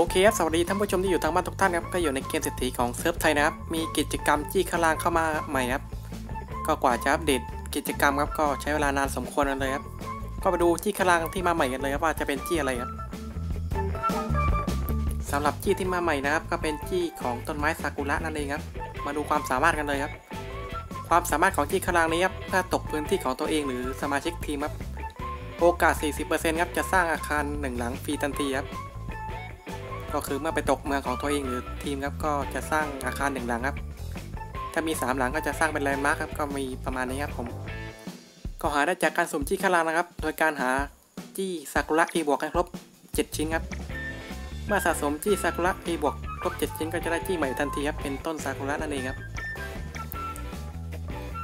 โอเคครับสวัสดีท่านผู้ชมที่อยู่ทางบ้านทุกท่านครับก็อยู่ในเกมเศรษฐีของเซิร์ฟไทยนะครับ มีกิจกรรมจี้ข้างล่างเข้ามาใหม่ครับ ก็กว่าจะอัปเดตกิจกรรมครับก็ใช้เวลานานสมควรเลยครับ ก็ไปดูจี้ข้างล่างที่มาใหม่กันเลยครับว่าจะเป็นจี้อะไรครับสำหรับจี้ที่มาใหม่นะครับ ก็เป็นจี้ของต้นไม้ซากุระนั่นเองครับ มาดูความสามารถกันเลยครับ ความสามารถของจี้ข้างล่างนี้ครับถ้าตกพื้นที่ของตัวเองหรือสมาชิกทีมครับโอกาส 40%ครับจะสร้างอาคารหนึ่งหลังฟรีทันทีครับ ก็คือเมื่อไปตกเมืองของตัวเองหรือทีมครับก็จะสร้างอาคารหนึ่งหลังครับ ถ้ามี 3 หลังก็จะสร้างเป็นแลนด์มาร์คครับก็มีประมาณนี้ครับผม ก็หาได้จากการสุ่มจี้ข้างล่างนะครับ โดยการหาจี้ซากุระ E บวกให้ครบ 7 ชิ้นครับ เมื่อสะสมจี้ซากุระ E บวกครบ 7 ชิ้นก็จะได้จี้ใหม่ทันทีครับเป็นต้นซากุระนั่นเองครับ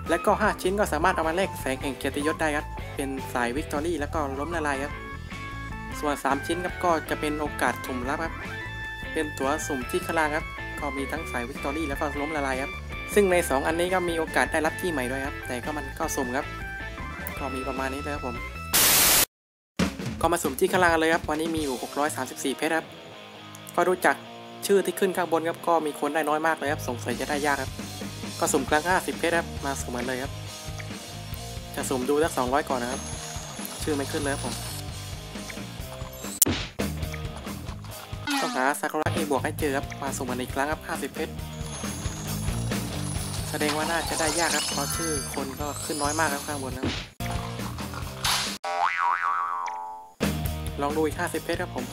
และก็ 5 ชิ้นก็สามารถเอามาแลกแสงแห่งเกียรติยศได้ครับเป็นสายวิกตอรี่แล้วก็ล้มละลายครับ ส่วน 3 ชิ้นครับก็จะเป็นโอกาสถุ่มลับครับ เป็นตั๋วสุ่มที่ข้างล่างครับก็มีทั้งสายวิกตอรี่แล้วก็ล้มละลายครับ ซึ่งใน 2 อันนี้ก็มีโอกาสได้รับที่ใหม่ด้วยครับ แต่ก็มันก็สุ่มครับ ก็มีประมาณนี้เลยครับผม ก็มาสุ่มที่ข้างล่างเลยครับ วันนี้มีอยู่ 634 เพชรครับ ก็ดูจากชื่อที่ขึ้นข้างบนครับ ก็มีคนได้น้อยมากเลยครับ สงสัยจะได้ยากครับ ก็สุ่มครั้ง 50 เพชรครับ มาสุ่มมันเลยครับ จะสุ่มดูสัก200 ก่อนนะครับ ชื่อไม่ขึ้นเลยครับผม หาซากุระเอบวกให้เจอครับมาส่งมันอีกครั้งครับ 50 เพชร แสดงว่าน่าจะได้ยากครับ เพราะชื่อคนก็ขึ้นน้อยมากครับข้างบนนะลองดูอีก 50 เพชรครับผม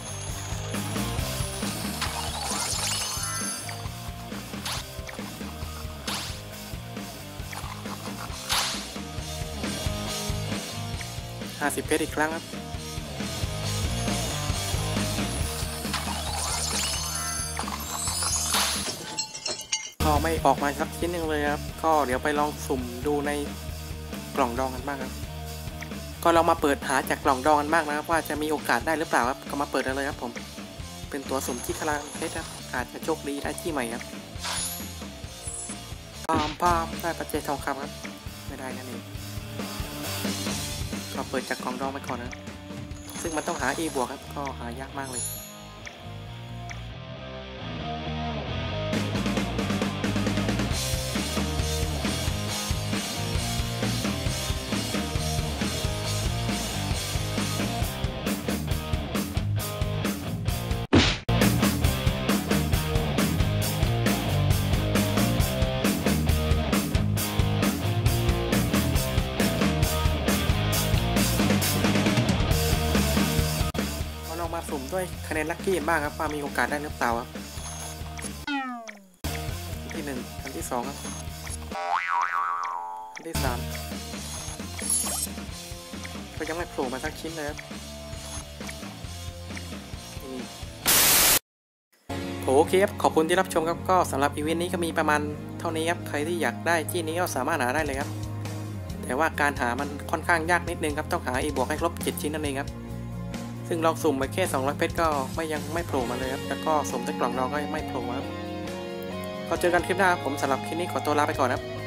50เพชรอีกครั้งครับ ก็ไม่ออกมาสักชิ้นหนึ่งเลยครับ ก็เดี๋ยวไปลองสุ่มดูในกล่องดองกันบ้างครับ ก็ลองมาเปิดหาจากกล่องดองกันบ้างนะครับ ว่าจะมีโอกาสได้หรือเปล่าครับ ก็มาเปิดกันเลยครับผม เป็นตัวสุ่มที่คลางเพชรครับ อาจจะโชคดีได้ที่ใหม่ครับปามปามได้ปัจเจยทองคำครับ ไม่ได้นั่นเองก็เปิดจากกล่องดองไปก่อนนะ ซึ่งมันต้องหา E บวกครับ ก็หายากมากเลย ด้วยคะแนนลัคกี้บ้างครับว่ามีโอกาสได้หรือเปล่าครับที่หนึ่งอันที่สองครับอันที่สามก็ยังไม่โผล่มาสักชิ้นเลยครับโอเคครับ ขอบคุณที่รับชมครับ ก็สำหรับอีเวนต์นี้ก็มีประมาณเท่านี้ครับ ใครที่อยากได้ที่นี้ก็สามารถหาได้เลยครับ แต่ว่าการหามันค่อนข้างยากนิดนึงครับ ต้องหาอีบวกให้ครบ7ชิ้นนั่นเองครับ ซึ่งลองสุ่มไปแค่ 200 เพชรก็ไม่ยังไม่โผล่มาเลยครับ แล้วก็สุ่มในกล่องเราก็ยังไม่โผล่มาครับก็เจอกันคลิปหน้าผมสำหรับคลิปนี้ขอตัวลาไปก่อนครับ